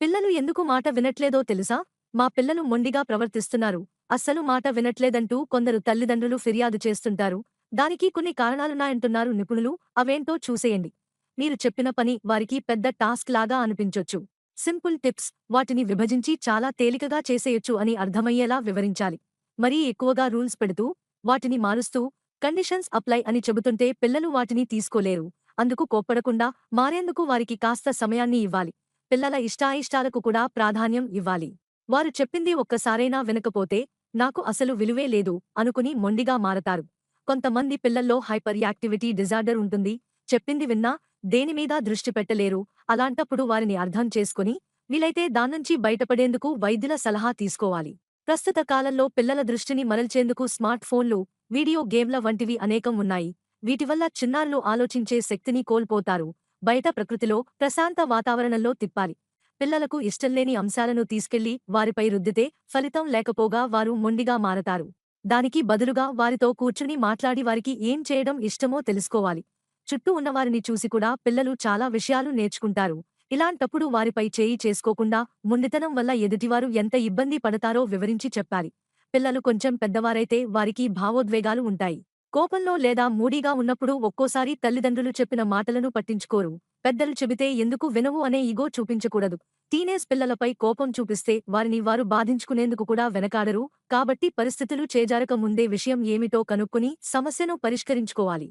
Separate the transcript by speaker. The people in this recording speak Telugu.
Speaker 1: పిల్లలు ఎందుకు మాట వినట్లేదో తెలుసా? మా పిల్లలు మొండిగా ప్రవర్తిస్తున్నారు. అస్సలు మాట వినట్లేదంటూ కొందరు తల్లిదండ్రులు ఫిర్యాదు చేస్తుంటారు. దానికి కొన్ని కారణాలున్నాయంటున్నారు నిపుణులు. అవేంటో చూసేయండి. మీరు చెప్పిన పని వారికి పెద్ద టాస్క్ లాగా అనిపించొచ్చు. Simple tips. వాటిని విభజించి చాలా తేలికగా చేసేయొచ్చు అని అర్థమయ్యేలా వివరించాలి. మరీ ఎక్కువగా రూల్స్ పెడుతూ వాటిని మారుస్తూ కండిషన్స్ అప్లై అని చెబుతుంటే పిల్లలు వాటిని తీసుకోలేరు. అందుకు కోప్పడకుండా మారేందుకు వారికి కాస్త సమయాన్ని ఇవ్వాలి. పిల్లల ఇష్టాయిష్టాలకు కూడా ప్రాధాన్యం ఇవ్వాలి. వారు చెప్పింది ఒక్కసారైనా వినకపోతే నాకు అసలు విలువే లేదు అనుకుని మొండిగా మారతారు. కొంతమంది పిల్లల్లో హైపర్ యాక్టివిటీ డిజార్డర్ ఉంటుంది. చెప్పింది విన్నా దేనిమీద దృష్టి పెట్టలేరు. అలాంటప్పుడు వారిని అర్థం చేసుకుని వీలైతే దాన్నుంచి బయటపడేందుకు వైద్యుల సలహా తీసుకోవాలి. ప్రస్తుత కాలంలో పిల్లల దృష్టిని మరల్చేందుకు స్మార్ట్ ఫోన్లు వీడియో గేమ్ల వంటివి అనేకం ఉన్నాయి. వీటివల్ల చిన్నారులు ఆలోచించే శక్తిని కోల్పోతారు. బయట ప్రకృతిలో ప్రశాంత వాతావరణంలో తిప్పాలి. పిల్లలకు ఇష్టంలేని అంశాలను తీసుకెళ్ళి వారిపై రుద్దితే ఫలితం లేకపోగా వారు మొండిగా మారతారు. దానికి బదులుగా వారితో కూర్చుని మాట్లాడి వారికి ఏం చేయడం ఇష్టమో తెలుసుకోవాలి. చుట్టూ ఉన్నవారిని చూసి కూడా పిల్లలు చాలా విషయాలు నేర్చుకుంటారు. ఇలాంటప్పుడు వారిపై చేయి చేసుకోకుండా ముండితనం వల్ల ఎదుటివారు ఎంత ఇబ్బంది పడతారో వివరించి చెప్పాలి. పిల్లలు కొంచెం పెద్దవారైతే వారికి భావోద్వేగాలు ఉంటాయి. కోపంలో లేదా మూడీగా ఉన్నప్పుడు ఒక్కోసారి తల్లిదండ్రులు చెప్పిన మాటలను పట్టించుకోరు. పెద్దలు చెబితే ఎందుకు వినవు అనే ఈగో చూపించకూడదు. టీనేజ్ పిల్లలపై కోపం చూపిస్తే వారిని వారు బాధించుకునేందుకు కూడా వెనకాడరు. కాబట్టి పరిస్థితులు చేజారక ముందే విషయం ఏమిటో కనుక్కుని సమస్యను పరిష్కరించుకోవాలి.